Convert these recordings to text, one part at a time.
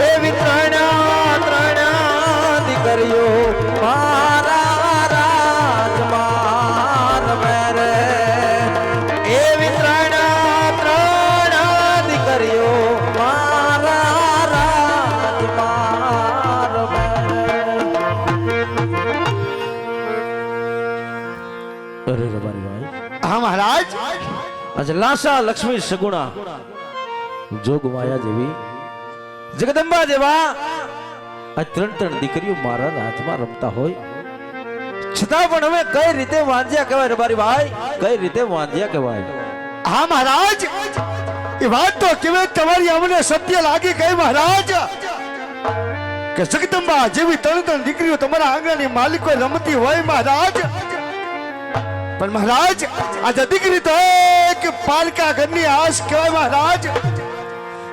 એવી ત્રણ ત્રણ દીકરીઓ મારા રાજમાં રમે રે એવી ત્રણ ત્રણ દીકરીઓ મારા રાજમાં રમે અરે રે મારી ભાઈ. હા મહારાજ. લક્ષ્મી સગુણા જોગ માયા જેવી જગદંબા જેવા આ ત્રણ ત્રણ દીકરીઓ મારા રાજમાં રમતા હોય. છતાં પણ હવે કઈ રીતે વાંજ્યા કહેવાય રબારી ભાઈ? કઈ રીતે વાંજ્યા કહેવાય? હા, મહારાજ! એ વાત તો કેવે તમારી અમને સત્ય લાગી ગઈ, મહારાજ! કે જગદંબા જેવી ત્રણ ત્રણ દીકરીઓ તમારા આંગણાની માલિકો રમતી હોય, મહારાજ! પણ મહારાજ આજે દીકરી તો એક પાલકા ઘરની આશ કહેવાય, મહારાજ!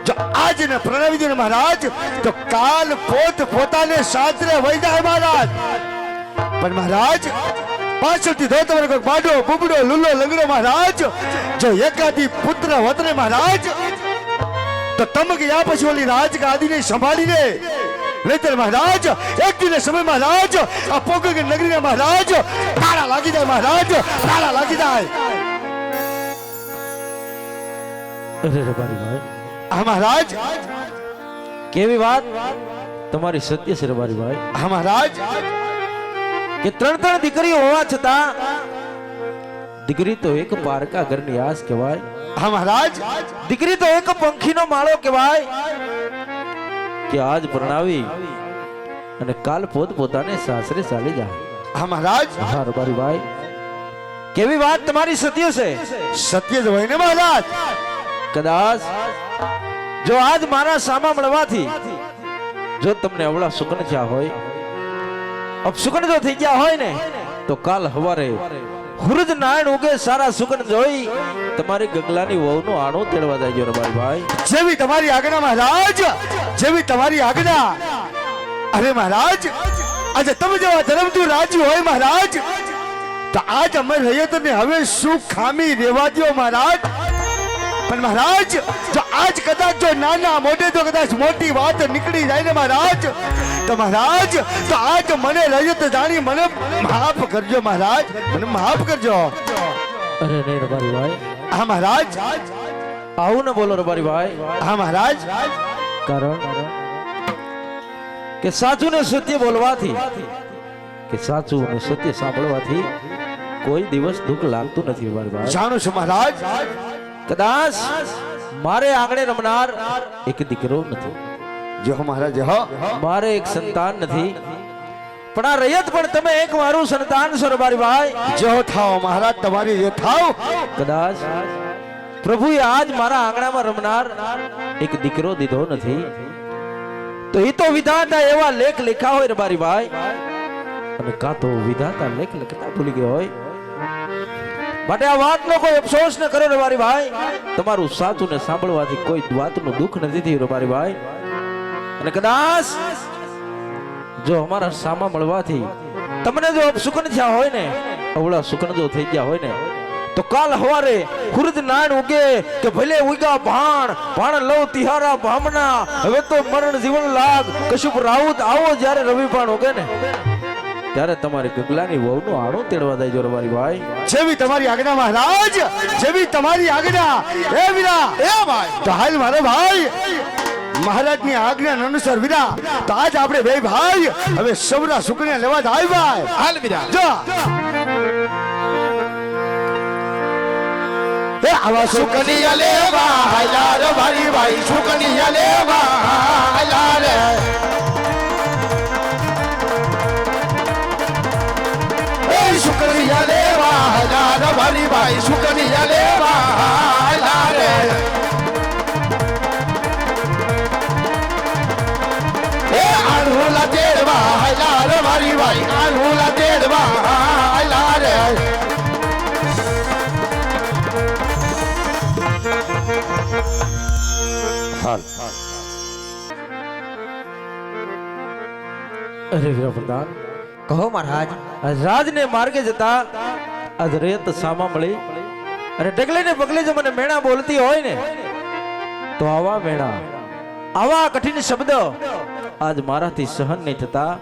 જો આજ ને પ્રણવી દે ને મહારાજ તો કાલ પોત પોતાને સાસરે વહી જાય મહારાજ પણ મહારાજ પાછળથી ધો તમારે કોઈ બાડો બુબડો લુલો લંગડો મહારાજ જો એકાદી પુત્ર વતને મહારાજ તો તમકે યા પછી ઓલી રાજ ગાદીને સંભાળીને નહીતર મહારાજ એક દિને સમય મહારાજ આ પોગળ નગરીને મહારાજ તાળા લાગી જાય મહારાજ તાળા લાગી જાય અરે રે મારી ભાઈ હા મહારાજ. કેવી વાત? તમારી સત્ય છે ભાઈ. હા મહારાજ. કે ત્રણ ત્રણ દીકરીઓ હોવા છતાં દીકરી તો એક પારકા ઘરની આસ કહેવાય. હા મહારાજ. દીકરી તો એક પંખીનો માળો કહેવાય. કે આજ પરણાવી અને કાલ પોત પોતાને સાસરે ચાલી જાય. હા મહારાજ. હા રબારી ભાઈ. કેવી વાત તમારી સત્ય છે? સત્ય જ હોય ને મહારાજ. કદાચ જો આજ મારા સામા મળવાથી જો તમને અવળા સુકન થયા હોય અપસુકન જો થઈ ગયા હોય ને, તો કાલ હવારે હુરજ નારાયણ ઉગે સારા સુગન જોઈ તમારી ગગલાની વહુનો આણો તેડવા જાય રે ભાઈ જેવી તમારી આજ્ઞા મહારાજ, જેવી તમારી આજ્ઞા. અરે મહારાજ, આજે તમે જેવા ધર્મતું રાજી હોય મહારાજ, તો આજ અમે રહીએ તમે હવે શું ખામી રેવા દ્યો મહારાજ. પણ મહારાજ જો આજ કદાચ જો નાના મોઢે તો કદાચ મોટી વાત નીકળી જાય ને મહારાજ તો મહારાજ તો આજ મને રજત જાણી મને માફ કરજો મહારાજ મને માફ કરજો. અરે નહીં રબારી ભાઈ. હા મહારાજ. આવું ન બોલો રબારી ભાઈ. હા મહારાજ. કારણ કે સાચું ને સત્ય બોલવાથી કે સાચું અને સત્ય સાંભળવાથી કોઈ દિવસ દુઃખ લાગતું નથી જાણું છું મહારાજ. કદાચ મારે આંગણે રમનાર એક દીકરો નથી. જો મહારાજ હો. મારે એક સંતાન નથી. પણ આ રયત પણ તમે એક મારું સંતાન છો રે ભાઈ. જો થાવ મહારાજ તમારી જે થાવ. કદાચ પ્રભુએ આજ મારા આંગણામાં રમનાર એક દીકરો દીધો નથી. તો એ તો વિધાતા એવા લેખ લેખા હોય રે ભાઈ. અને કાં તો વિધાતા લેખ લખતા ભૂલી ગયો હોય. માટે આ વાતનો કોઈ અફસોસ ન કરો રબારી ભાઈ? તમારું સાચું ને સાંભળવાથી કોઈ વાતનું દુઃખ નથી થયું રબારી ભાઈ. અને કદાચ જો અમારા સામા મળવાથી તમને જો અપસુકન થયા હોય ને, અવળા સુકન જો થઈ ગયા હોય ને, તો કાલ હવારે ખુરદ નાણ ઉગે કે ભલે ઉગા ભાણ ભાણ લવ તિહારા ભામના હવે તો મરણ જીવન લાગ. કશુપ રાઉત આવો જ્યારે રવિ ભાણ ઉગે ને. ત્યારે તમારી ગગલાની વહુનું આણું તેડવા દેજો રબારી ભાઈ. જેવી તમારી આજ્ઞા મહારાજ જેવી તમારી આજ્ઞા. એ વિરા એ ભાઈ. તો હાલ મારો ભાઈ. મહારાજની આજ્ઞા અનુસાર વિરા. તો આજ આપણે બે ભાઈ હવે સૌના સુકન્યા લેવા જાય ભાઈ હાલ વિરા. જો. એ આવા સુકન્યા લેવા હાલા રે ભાઈ ભાઈ સુકનિયા લેવા હાલા હાલા રે ભાઈ ભાઈ સુકનિયા લેવા હાલા રે એ આણુલા તેડવા હાલા રે ભાઈ ભાઈ આણુલા તેડવા હાલા રે હાલ અરે વીરા પ્રધાન કહો મહારાજ આજ રાજને માર્ગે જતા આજ રેત સામા અને ડગલે ને પગલે જો મને મેણા બોલતી હોય ને, તો આવા મેણા, આવા કઠિન શબ્દ આજ મારાથી સહન નહીં થતા.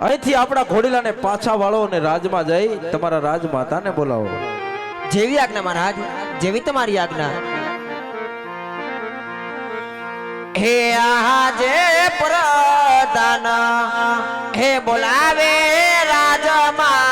અહીંથી આપણા ઘોડીલાને પાછા વાળો અને રાજમાં જઈ તમારા રાજમાતાને બોલાવો. જેવી આજ્ઞા મહારાજ, જેવી તમારી આજ્ઞા. હે આજે પ્રધાન, હે બોલાવે રાજમાં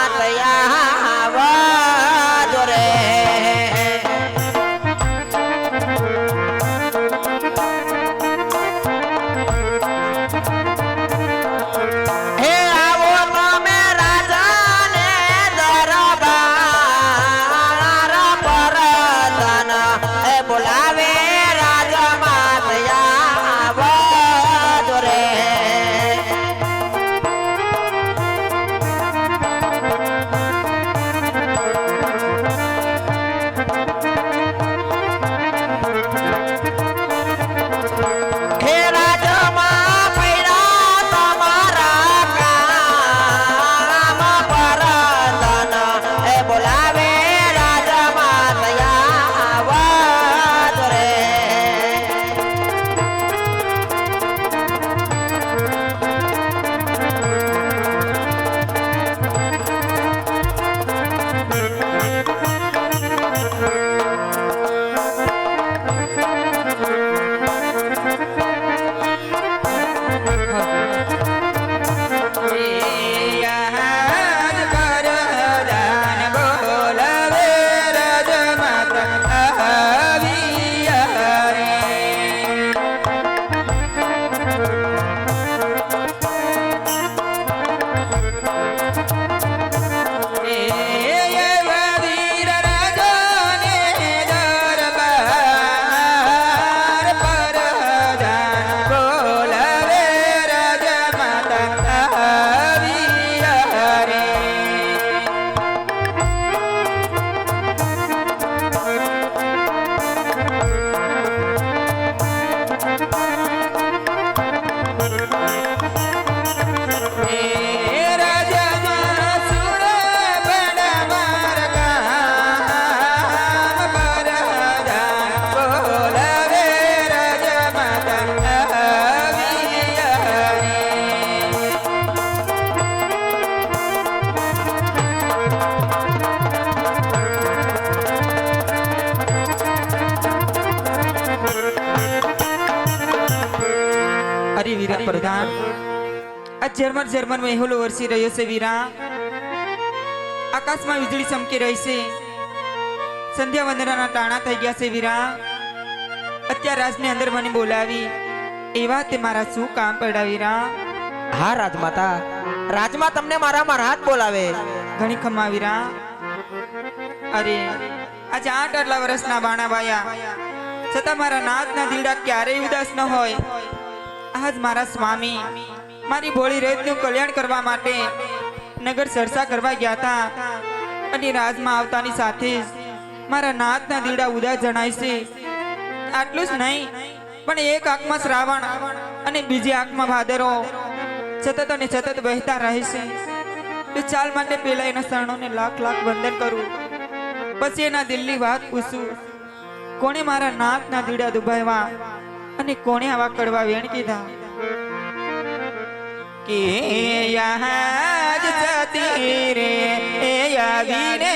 આ જર્મન જર્મન મહેલો વરસી રહ્યો છે વીરા. આકાશમાં વીજળી ચમકી રહી છે. સંધ્યા વંદનાના ટાણા થઈ ગયા છે વીરા. અત્યારે રાજની અંદર મને બોલાવી. એવા તે મારા શું કામ પડ્યા વીરા? હા રાજમાતા. રાજમાં તમને મારા મહારાજ બોલાવે. ઘણી ખમા વીરા. અરે આજે આઠ આટલા વર્ષના બાણા વાયા. છતાં મારા નાથના દીડા ક્યારેય ઉદાસ ન હોય. આજ મારા સ્વામી. મારી ભોળી રેતનું કલ્યાણ કરવા માટે નગર સરસા કરવા ગયા હતા અને રાજમાં આવતાની સાથે જ મારા નાથના દીડા ઉદાસ જણાય છે, આટલું જ નહીં, પણ એક આંખમાં શ્રાવણ અને બીજી આંખમાં ભાદરો સતત અને સતત વહેતા રહે છે. તો ચાલ માટે પેલા એના શરણોને લાખ લાખ વંદન કરું. પછી એના દિલની વાત પૂછું, કોણે મારા નાથના દીડા દુભાવ્યા અને કોણે આવા કડવા વેણ કીધા? જ જતી રે એ આવીને